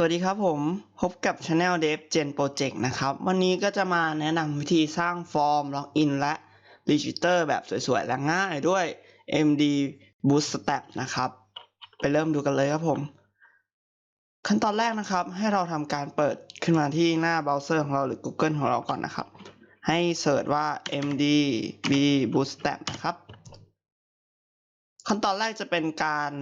สวัสดีครับผมพบกับ Channel Dev Gen Project นะครับ วันนี้ก็จะมาแนะนำวิธีสร้างฟอร์มล็อกอินและ Register แบบสวยๆ และง่ายด้วย MD Bootstrap นะครับ ไปเริ่มดูกันเลยครับผม ขั้นตอนแรกนะครับ ให้เราทำการเปิดขึ้นมาที่หน้าเบราว์เซอร์ของเราหรือ Google ของเราก่อนนะครับ ให้เสิร์ชว่า MDB Bootstrap นะครับ ขั้นตอนแรกจะเป็นการ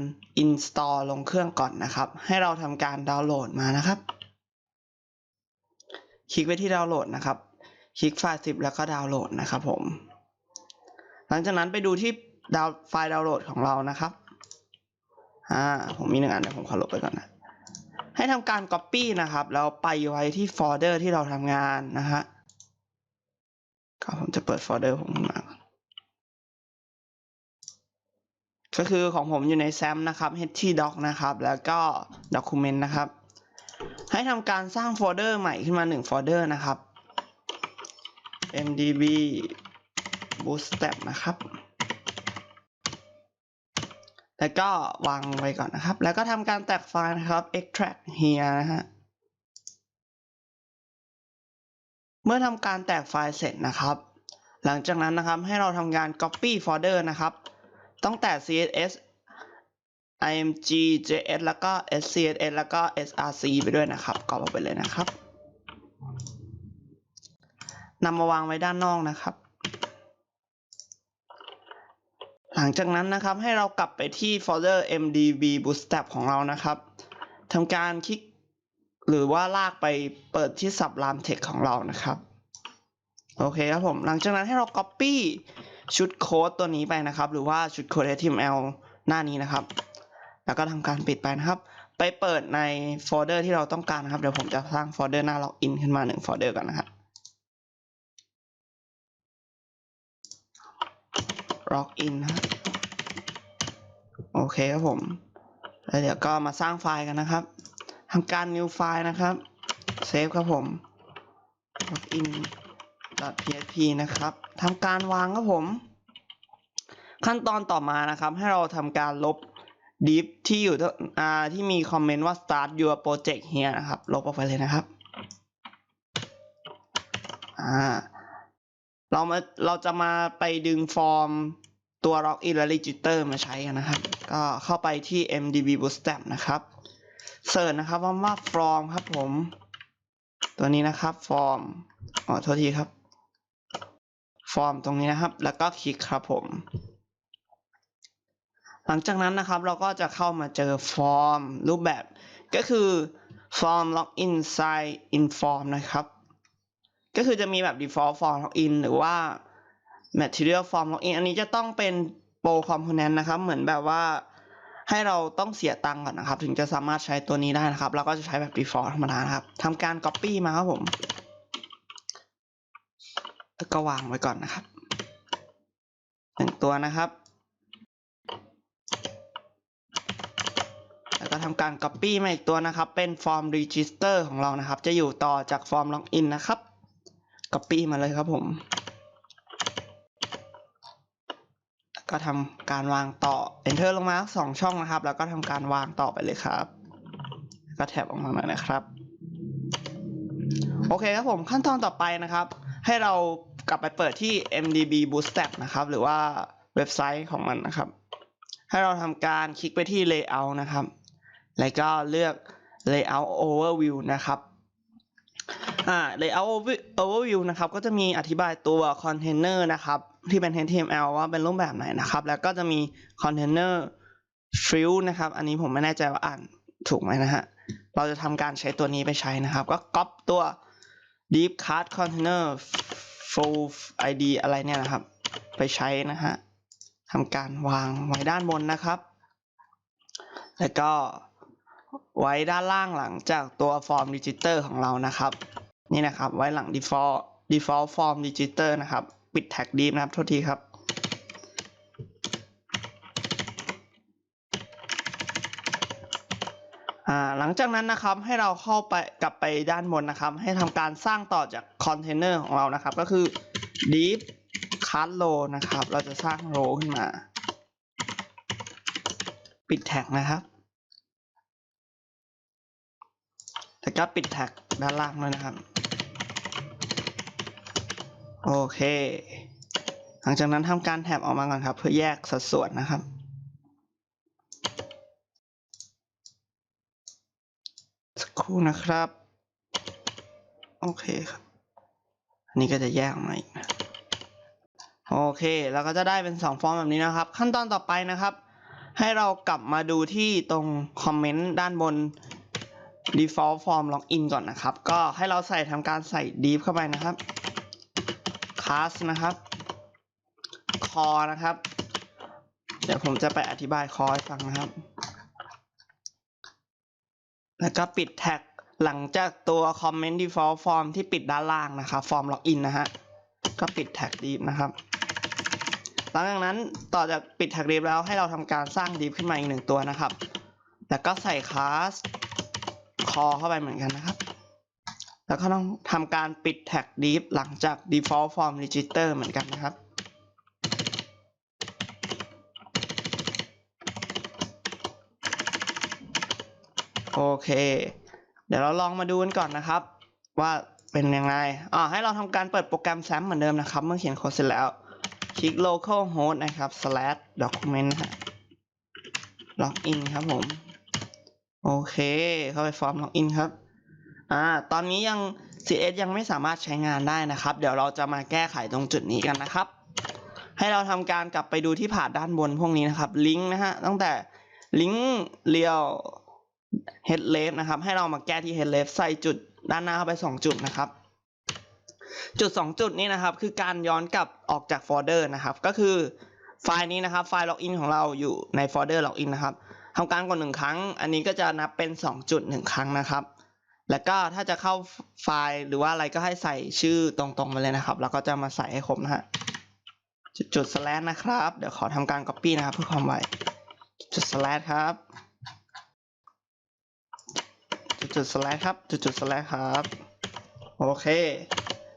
install ลงเครื่องก่อนนะครับ ให้เราทำการดาวน์โหลดมานะครับ คลิกไปที่ดาวน์โหลดนะครับ คลิกไฟล์ zip แล้วก็ดาวน์โหลดนะครับผม หลังจากนั้นไปดูที่ดาวไฟล์ดาวน์โหลดของเรานะครับ อ่า ผมมีหนึ่งอันเดี๋ยวผมขอลบไปก่อนนะ ให้ทำการ copy นะครับ แล้วไปไว้ที่โฟลเดอร์ที่เราทำงานนะฮะก็ผมจะเปิดโฟลเดอร์ผมมา ก็คือของผมอยู่ใน SAM นะครับ htdoc นะครับ แล้วก็ document นะครับ ให้ทำการสร้างโฟลเดอร์ใหม่ขึ้นมาหนึ่งโฟลเดอร์นะครับ mdb bootstrap นะครับ แล้วก็วางไว้ก่อนนะครับ แล้วก็ทำการแตกไฟล์นะครับ extract here นะฮะ เมื่อทำการแตกไฟล์เสร็จนะครับ หลังจากนั้นนะครับให้เราทำการ copy folder นะครับ ตั้งแต่ css img js แล้วก็ scss แล้วก็ src ไปด้วยนะครับกรอบออกไปเลยนะครับนำมาวางไว้ด้านนอกนะครับ หลังจากนั้นนะครับให้เรากลับไปที่โฟลเดอร์ mdb bootstrap ของเรานะครับทำการคลิกหรือว่าลากไปเปิดที่ sublime text ของเรานะครับ โอเคครับผม หลังจากนั้นให้เรา copy ชุดโค้ดตัวนี้ไปนะครับ หรือว่าชุดโค้ด HTML หน้านี้นะครับ แล้วก็ทำการปิดไปนะครับ ไปเปิดในโฟลเดอร์ที่เราต้องการนะครับ เดี๋ยวผมจะสร้างโฟลเดอร์หน้าล็อกอินขึ้นมาหนึ่งโฟลเดอร์ก่อนนะครับล็อกอินนะโอเคครับผม แล้วเดี๋ยวก็มาสร้างไฟล์กันนะครับทำการ new ไฟล์นะครับ เซฟครับผม login php นะครับทำการวางครับผม ขั้นตอนต่อมานะครับ ให้เราทำการลบ div ที่อยู่ที่อ่าที่มีคอมเมนต์ว่า start your project here นะครับ ลบออกไปเลยนะครับอ่าเรามาเราจะมาไปดึงฟอร์มตัว login และ register มาใช้กันนะครับ ก็เข้าไปที่ mdb bootstrap นะครับเสิร์ชนะครับว่าว่า from ครับผม ตัวนี้นะครับ form อ๋อโทษทีครับ อร์มตรงนี้นะครับ แล้วก็คลิกครับผม หลังจากนั้นนะครับเราก็จะเข้ามาเจอฟอร์มรูปแบบก็คือฟอร์ม login sign in form นะครับ ก็คือจะมีแบบ default form login หรือว่า material form login อันนี้จะต้องเป็น pro component นะครับ เหมือนแบบว่าให้เราต้องเสียตังก่อนนะครับ ถึงจะสามารถใช้ตัวนี้ได้นะครับ เราก็จะใช้แบบ default ธรรมดานะครับทำการ copy มาครับผม ก็วางไว้ก่อนนะครับหนึ่งตัวนะครับ แล้วก็ทำการ Copy มาอีกตัวนะครับ เป็นฟอร์ม Register ของเรานะครับ จะอยู่ต่อจากฟอร์ม Login นะครับ Copy มาเลยครับผมแล้วก็ทำการวางต่อ Enter ลงมาสองช่องนะครับ แล้วก็ทำการวางต่อไปเลยครับ ก็แท็บออกมาหน่อยนะครับ โอเคครับผมขั้นตอนต่อไปนะครับ ให้เรากลับไปเปิดที่ mdb bootstrap นะครับ หรือว่าเว็บไซต์ของมันนะครับ ให้เราทำการคลิกไปที่ layout นะครับ แล้วก็เลือก layout overview นะครับอ่า layout overview นะครับ ก็จะมีอธิบายตัว container นะครับ ที่เป็น HTML ว่าเป็นรูปแบบไหนนะครับ แล้วก็จะมี container field นะครับ อันนี้ผมไม่แน่ใจว่าอ่านถูกไหมนะฮะ เราจะทำการใช้ตัวนี้ไปใช้นะครับ ก็ก๊อปตัว deep card container full id อะไรเนี่ยนะครับ ไปใช้นะฮะทำการวางไว้ด้านบนนะครับ แล้วก็ไว้ด้านล่างหลังจากตัว form register ของเรานะครับ นี่นะครับไว้หลัง default default form register นะครับ ปิด tag deep นะครับโทษทีครับ อ่า หลังจากนั้นนะครับให้เราเข้าไปกลับไปด้านบนนะครับ ให้ทำการสร้างต่อจากคอนเทนเนอร์ของเรานะครับ ก็คือ deep card row นะครับ เราจะสร้าง row ขึ้นมา ปิดแท็กนะครับแล้วก็ปิดแท็กด้านล่างด้วยนะครับ โอเค หลังจากนั้นทำการแท็บออกมาก่อนครับ เพื่อแยกสัดส่วนนะครับ สัก ครู่นะครับ โอเคครับ อันนี้ก็จะแยกออกมาอีกนะ โอเคแล้วก็จะได้เป็น 2 ฟอร์มแบบนี้นะครับ ขั้นตอนต่อไปนะครับ ให้เรากลับมาดูที่ตรงคอมเมนต์ด้านบน default form login ก่อนนะครับ ก็ให้เราใส่ทำการใส่ deep เข้าไปนะครับ class นะครับ core นะครับ เดี๋ยวผมจะไปอธิบาย core ให้ฟังนะครับ แล้วก็ปิดแท็กหลังจากตัว comment default form ที่ปิดด้านล่างนะครับ form login นะฮะ ก็ปิดแท็ก deep นะครับ หลังจากนั้นต่อจากปิดแท็ก deep แล้วให้เราทำการสร้าง deep ขึ้นมาอีกหนึ่งตัวนะครับ แล้วก็ใส่ class core เข้าไปเหมือนกันนะครับ แล้วก็ต้องทำการปิดแท็ก deep หลังจาก default form register เหมือนกันนะครับ โอเค เดี๋ยวเราลองมาดูกันก่อนนะครับ ว่าเป็นยังไงอ่าให้เราทำการเปิดโปรแกรมแซมเหมือนเดิมนะครับ เมื่อเขียนโค้ดเสร็จแล้วคลิก local host นะครับ slash document นะฮะ login ครับผม โอเค เข้าไปฟอร์ม login ครับ อ่า ตอนนี้ยัง CS ยังไม่สามารถใช้งานได้นะครับ เดี๋ยวเราจะมาแก้ไขตรงจุดนี้กันนะครับ ให้เราทำการกลับไปดูที่ผ่านด้านบนพวกนี้นะครับ ลิงก์นะฮะ ตั้งแต่ลิงก์เรียว head left นะครับ ให้เรามาแก้ที่ head left ใส่จุดด้านหน้าเข้าไป 2 จุดนะครับ จุด 2 จุดนี้นะครับ คือการย้อนกลับออกจากโฟลเดอร์นะครับ ก็คือไฟล์นี้นะครับ ไฟล์ login ของเราอยู่ในโฟลเดอร์ login นะครับทำการกดหนึ่งครั้ง อันนี้ก็จะนับเป็น 2 จุด 1 ครั้งนะครับ แล้วก็ถ้าจะเข้าไฟล์หรือว่าอะไรก็ให้ใส่ชื่อตรงๆไปเลยนะครับ แล้วก็จะมาใส่ให้ครบนะฮะ จุดจุด slash นะครับ เดี๋ยวขอทำการ copy นะครับเพื่อความไวจุด slash ครับ จุดจุด slash ครับจุดจุด slash ครับโอเค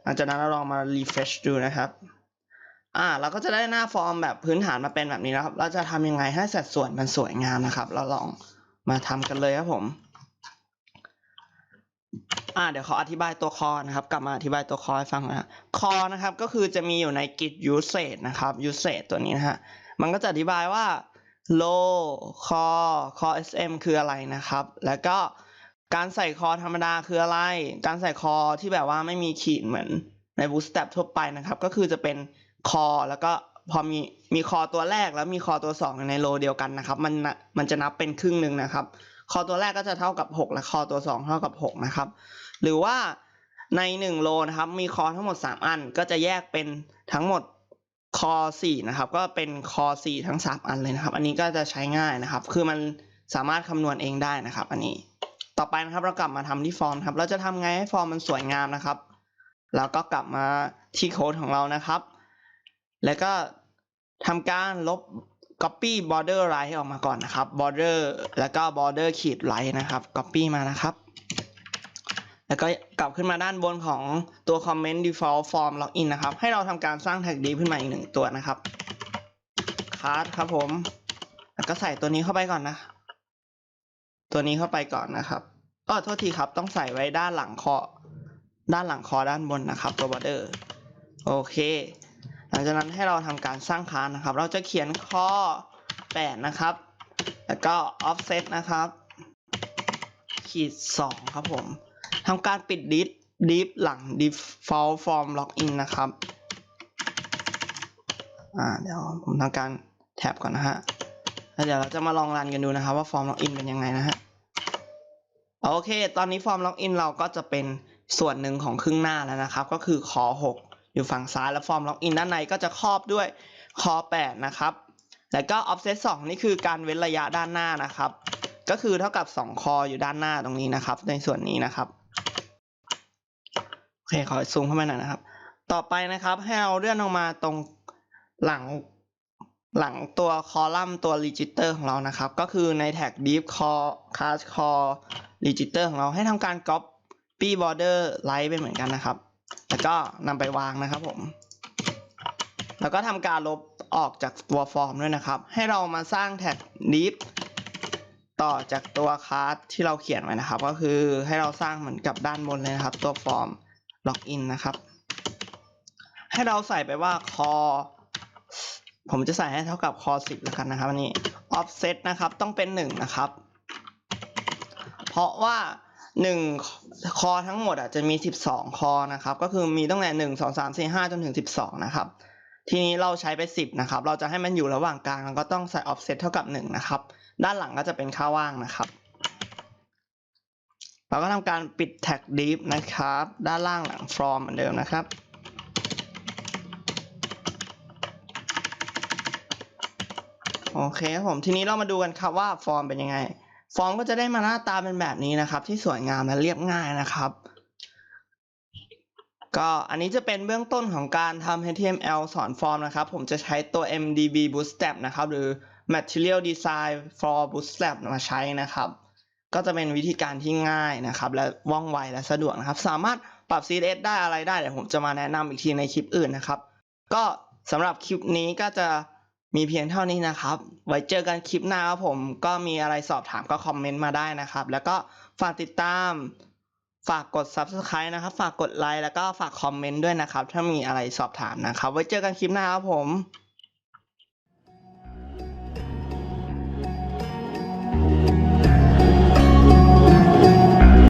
หลังจากนั้นเราลองมา refresh ดูนะครับอ่าเราก็จะได้หน้าฟอร์มแบบพื้นฐานมาเป็นแบบนี้นะครับ เราจะทำยังไงให้สัดส่วนมันสวยงามนะครับ เราลองมาทำกันเลยครับผมอ่าเดี๋ยวขออธิบายตัวคอนะครับ กลับมาอธิบายตัวคอให้ฟังนะคอนะครับก็คือจะมีอยู่ใน git usage นะครับ usage ตัวนี้นะฮะมันก็จะอธิบายว่า low core core sm คืออะไรนะครับ แล้วก็ การใส่คอธรรมดาคืออะไร การใส่คอที่แบบว่าไม่มีขีดเหมือนใน bootstrap ทั่วไปนะครับ ก็คือจะเป็นคอแล้วก็พอมีมีคอตัวแรกแล้วมีคอตัวสองในโลเดียวกันนะครับ มันมันจะนับเป็นครึ่งหนึ่งนะครับ คอตัวแรกก็จะเท่ากับ 6 และคอตัวสองเท่ากับ 6 นะครับ หรือว่าใน 1 โลนะครับ มีคอทั้งหมด 3 อันก็จะแยกเป็นทั้งหมดคอ4นะครับ ก็เป็นคอ4ทั้ง 3 อันเลยนะครับ อันนี้ก็จะใช้ง่ายนะครับ คือมันสามารถคำนวณเองได้นะครับ อันนี้ ต่อไปนะครับเรากลับมาทำที่ฟอร์มครับ เราจะทำไงให้ฟอร์มมันสวยงามนะครับ แล้วก็กลับมาที่โค้ดของเรานะครับ แล้วก็ทำการลบ copy border right ออกมาก่อนนะครับ border แล้วก็ border ขีด right นะครับ copy มานะครับ แล้วก็กลับขึ้นมาด้านบนของตัว comment default form login นะครับ ให้เราทำการสร้าง tag div ขึ้นมาอีกหนึ่งตัวนะครับ card ครับผม แล้วก็ใส่ตัวนี้เข้าไปก่อนนะ ตัวนี้เข้าไปก่อนนะครับ ก็โทษทีครับ ต้องใส่ไว้ด้านหลังคอ ด้านหลังคอด้านบนนะครับตัว border โอเค หลังจากนั้นให้เราทำการสร้างคานนะครับ เราจะเขียนข้อ 8 นะครับ แล้วก็ offset นะครับ ขีด 2 ครับผมทำการปิด div div หลัง default form login นะครับ อ่า เดี๋ยวผมทำการแท็บก่อนนะฮะ แล้วเดี๋ยวเราจะมาลองรันกันดูนะครับ ว่า form login เป็นยังไงนะฮะ โอเค ตอนนี้ form login เราก็จะเป็นส่วนหนึ่งของครึ่งหน้าแล้วนะครับ ก็คือคอ6อยู่ฝั่งซ้ายและ form login ด้านในก็จะครอบด้วยคอ8นะครับ แล้วก็ offset 2นี่คือการเว้นระยะด้านหน้านะครับ ก็คือเท่ากับ 2 คออยู่ด้านหน้าตรงนี้นะครับ ในส่วนนี้นะครับ โอเค ขอซูมเข้ามาหน่อยนะครับ ต่อไปนะครับให้เราเลื่อนลงมาตรงหลัง หลังตัวคอลัมน์ตัว register ของเรานะครับ ก็คือในแท็ก deep core class core register ของเราให้ทำการ copy border right ไปเหมือนกันนะครับ แล้วก็นำไปวางนะครับผม แล้วก็ทำการลบออกจากตัวฟอร์มด้วยนะครับ ให้เรามาสร้างแท็ก deep ต่อจากตัวคลาสที่เราเขียนไว้นะครับ ก็คือให้เราสร้างเหมือนกับด้านบนเลยนะครับ ตัวฟอร์มล็อกอินนะครับ ให้เราใส่ไปว่า core ผมจะใส่ให้เท่ากับ core 10แล้วกันนะครับอันนี้ offset นะครับต้องเป็น 1 นะครับ เพราะว่า 1 คอทั้งหมดอะจะมี 12 คอนะครับ ก็คือมีตั้งแต่ 1 2 3 4 5 จนถึง 12 นะครับ ทีนี้เราใช้ไป 10 นะครับ เราจะให้มันอยู่ระหว่างกลางเราก็ต้องใส่ offset เท่ากับ 1 นะครับ ด้านหลังก็จะเป็นค่าว่างนะครับเราก็ทำการปิด tag div นะครับ ด้านล่างหลัง from เหมือนเดิมนะครับ โอเคครับผมทีนี้เรามาดูกันครับว่าฟอร์มเป็นยังไง ฟอร์มก็จะได้มาหน้าตาเป็นแบบนี้นะครับ ที่สวยงามและเรียบง่ายนะครับ ก็อันนี้จะเป็นเบื้องต้นของการทำ HTML สอนฟอร์มนะครับ ผมจะใช้ตัว MDB Bootstrap นะครับ หรือ Material Design for Bootstrap มาใช้นะครับ ก็จะเป็นวิธีการที่ง่ายนะครับ และว่องไวและสะดวกนะครับ สามารถปรับ CSS ได้อะไรได้เดี๋ยวผมจะมาแนะนำอีกทีในคลิปอื่นนะครับ ก็สำหรับคลิปนี้ก็จะ มีเพียงเท่านี้นะครับ ไว้เจอกันคลิปหน้าครับผม ก็มีอะไรสอบถามก็คอมเมนต์มาได้นะครับ แล้วก็ฝากติดตาม ฝากกด subscribe นะครับ ฝากกดไลค์แล้วก็ฝากคอมเมนต์ด้วยนะครับ ถ้ามีอะไรสอบถามนะครับ ไว้เจอกันคลิปหน้าครับผม